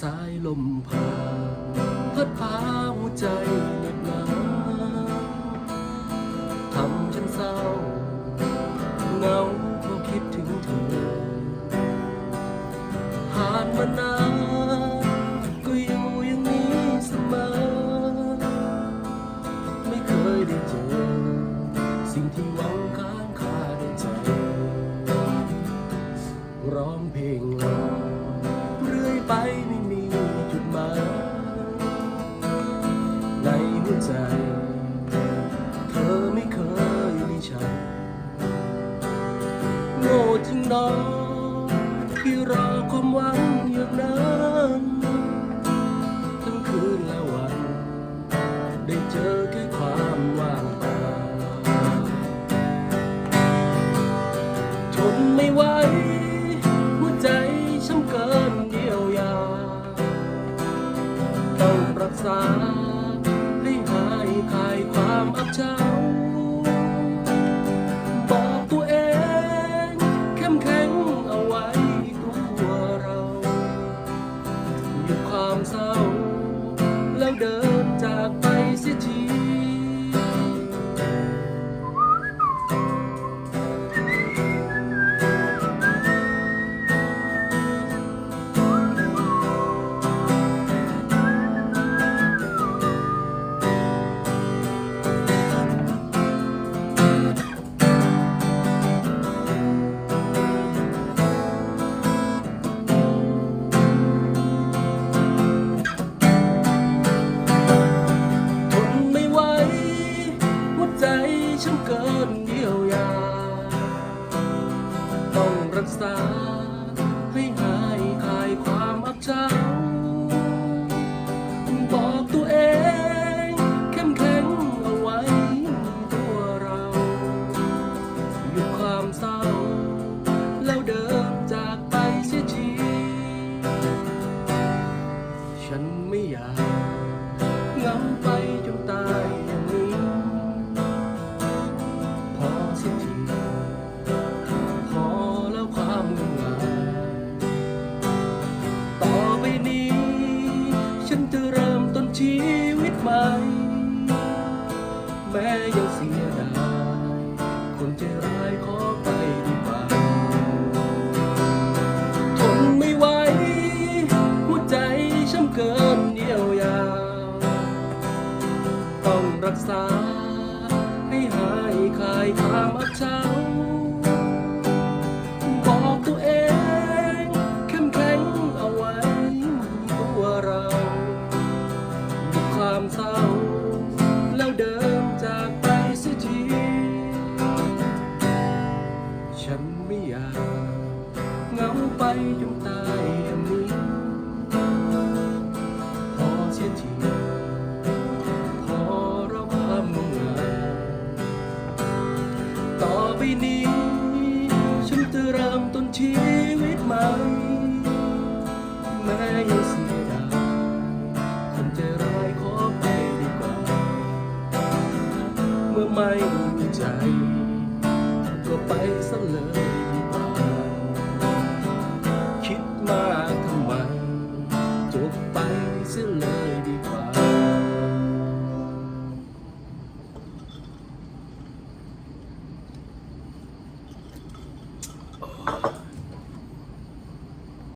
สายลมผ่านพัดพาหัวใจเหน็บหนาวทำฉันเศร้าเหงาเพราะคิดถึงเธอผ่านมานานก็อยู่อย่างนี้เสมอ ไม่เคยได้เจอ สิ่งที่หวังค้างคาในใจ ร้องเพลงรอเรื่อยไป จริงน้องที่รอความหวังอย่างนั้นทั้งคืนและวัน ได้เจอแค่ความว่างเปล่าทนไม่ไหวหัวใจช้ำเกินเดียวยาต้องรักษา ความเศร้า ใจฉันเกินเยียวยา ต้องรักษาให้หายคลายความอับเฉาบอกตัวเองเข้มแข็งเอาไว้ตัวเราหยุดความเศร้า แล้วเดินจากไปเสียทีฉันไม่อยากเงาไป นี้ ฉันจะเริ่มต้นชีวิตใหม่ แม้ยังเสียดายคนใจร้ายขอไปดีกว่าทนไม่ไหวหัวใจช้ำเกินเยียวยา ต้องรักษา ให้หายคลายความอับเฉา นี้ ฉันจะเริ่มต้นชีวิตใหม่แม้ยังเสียดายคนใจร้ายขอไปดีกว่า เมื่อไม่มีใจ ก็ไปซะเลยดีกว่า คิดมาก